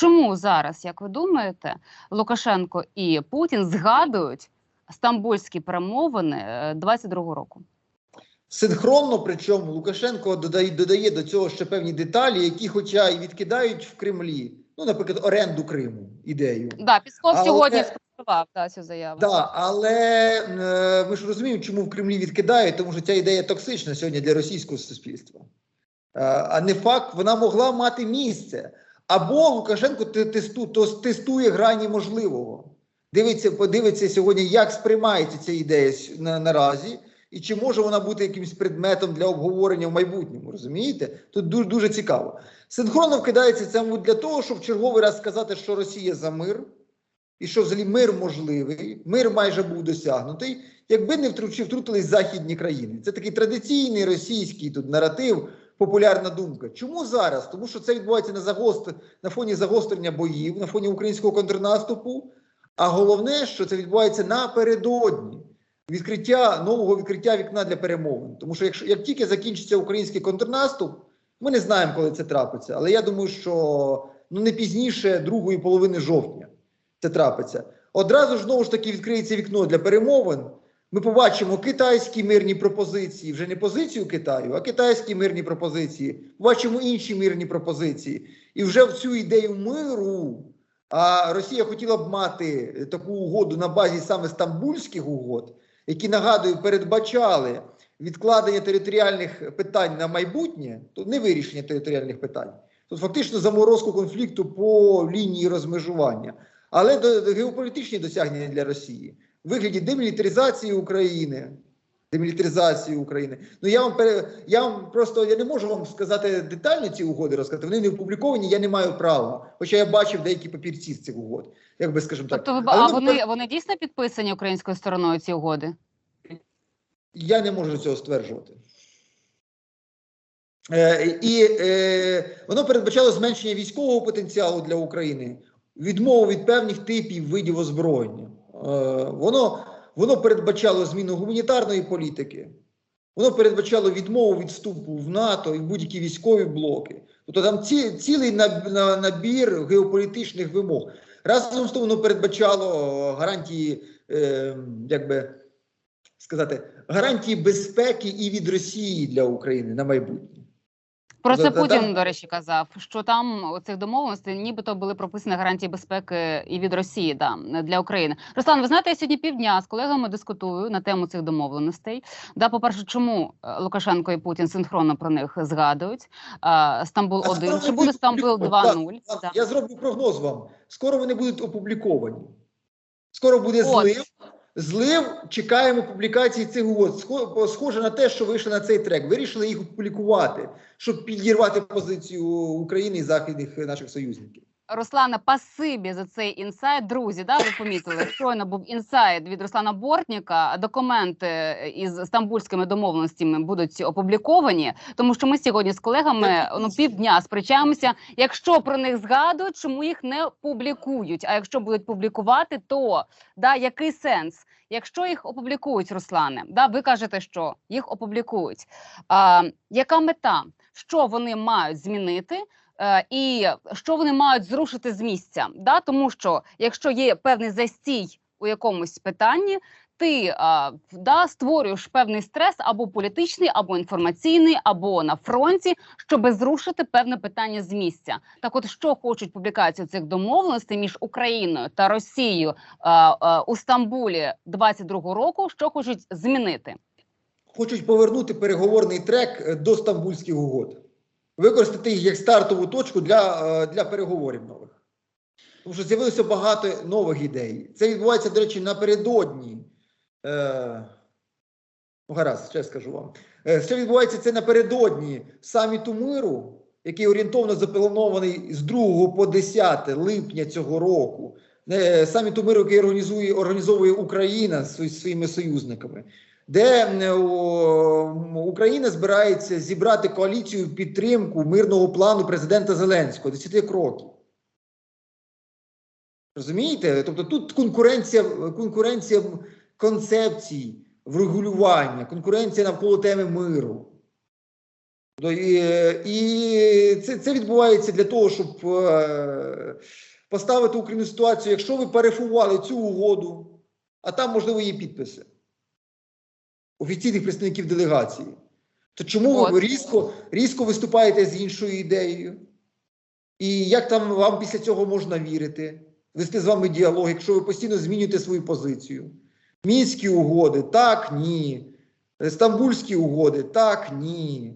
Чому зараз, як ви думаєте, Лукашенко і Путін згадують стамбульські перемовини е, 22-го року? Синхронно, причому Лукашенко додає, додає до цього ще певні деталі, які, хоча і відкидають в Кремлі, ну, наприклад, оренду Криму, ідею. Да, Пісков Але- сьогодні спростував да, цю заяву. Да, але е, ми ж розуміємо, чому в Кремлі відкидають, тому що ця ідея токсична сьогодні для російського суспільства. Е, а не факт, вона могла мати місце. Або Лукашенко те- тесту, то тестує грані можливого. Дивиться, подивиться сьогодні, як сприймається ця ідея на, наразі, і чи може вона бути якимось предметом для обговорення в майбутньому. Розумієте? Тут дуже, дуже цікаво. Синхронно вкидається це для того, щоб черговий раз сказати, що Росія за мир, і що взагалі мир можливий, мир майже був досягнутий, якби не втрутились західні країни. Це такий традиційний російський тут наратив, популярна думка. Чому зараз? Тому що це відбувається на загостр... на фоні загострення боїв, на фоні українського контрнаступу. А головне, що це відбувається напередодні відкриття нового відкриття вікна для перемовин. Тому що якщо як тільки закінчиться український контрнаступ, ми не знаємо, коли це трапиться. Але я думаю, що ну не пізніше другої половини жовтня це трапиться. Одразу ж знову ж таки відкриється вікно для перемовин. Ми побачимо китайські мирні пропозиції, вже не позицію Китаю, а китайські мирні пропозиції. Побачимо інші мирні пропозиції. І вже в цю ідею миру. А Росія хотіла б мати таку угоду на базі саме стамбульських угод, які нагадую, передбачали відкладення територіальних питань на майбутнє, то не вирішення територіальних питань. Тут фактично заморозку конфлікту по лінії розмежування, але до, до геополітичні досягнення для Росії вигляді демілітаризації України. Демілітаризації України. Ну я вам пере, я вам просто я не можу вам сказати детально ці угоди розказати. Вони не опубліковані, я не маю права. Хоча я бачив деякі папірці з цих угод, як би скажемо так. Тобто, а вони, вони дійсно підписані українською стороною ці угоди? Я не можу цього стверджувати. Е, і е, воно передбачало зменшення військового потенціалу для України, відмову від певних типів видів озброєння. Е, воно, воно передбачало зміну гуманітарної політики, воно передбачало відмову від вступу в НАТО і будь-які військові блоки. Тобто там ці, цілий набір геополітичних вимог. Разом з тим воно передбачало гарантії, е, як би сказати, гарантії безпеки і від Росії для України на майбутнє. Про це Путін, до речі, казав, що там у цих домовленостей нібито були прописані гарантії безпеки і від Росії да, для України. Руслан, ви знаєте, я сьогодні півдня з колегами дискутую на тему цих домовленостей. Да, по-перше, чому е, Лукашенко і Путін синхронно про них згадують? Стамбул А 1 чи буде Стамбул опубліковані. 2.0? Да. Я зроблю прогноз вам. Скоро вони будуть опубліковані. Скоро буде злив. Злив, чекаємо публікації цих угод. Схо- Схоже на те, що вийшли на цей трек. Вирішили їх опублікувати, щоб підірвати позицію України і західних наших союзників. Руслана, пасибі за цей інсайт. Друзі, да, ви помітили, щойно був інсайт від Руслана Бортніка. Документи із стамбульськими домовленостями будуть опубліковані, тому що ми сьогодні з колегами ну півдня сперечаємося. Якщо про них згадують, чому їх не публікують? А якщо будуть публікувати, то да, який сенс? Якщо їх опублікують, Руслане, да, ви кажете, що їх опублікують. А, яка мета? Що вони мають змінити? Е, і що вони мають зрушити з місця. Да? Тому що якщо є певний застій у якомусь питанні, ти а, да, створюєш певний стрес або політичний, або інформаційний, або на фронті, щоб зрушити певне питання з місця. Так, от що хочуть публікації цих домовленостей між Україною та Росією а, а, у Стамбулі 22-го року, що хочуть змінити? Хочуть повернути переговорний трек е, до стамбульських угод, використати їх як стартову точку для, е, для переговорів нових. Тому що з'явилося багато нових ідей. Це відбувається, до речі, напередодні. Е, ну, гаразд, ще скажу вам. Це відбувається це напередодні саміту миру, який орієнтовно запланований з 2 по 10 липня цього року. Е, саміту миру, який організовує Україна зі своїми союзниками де е, Україна збирається зібрати коаліцію в підтримку мирного плану президента Зеленського 10 кроків. Розумієте? Тобто тут конкуренція, конкуренція концепцій, врегулювання, конкуренція навколо теми миру. І, це, це відбувається для того, щоб е, поставити Україну в ситуацію, якщо ви перефували цю угоду, а там, можливо, є підписи офіційних представників делегації, то чому От. ви різко, різко виступаєте з іншою ідеєю? І як там вам після цього можна вірити, вести з вами діалог, якщо ви постійно змінюєте свою позицію? Мінські угоди, так, ні. Стамбульські угоди, так, ні.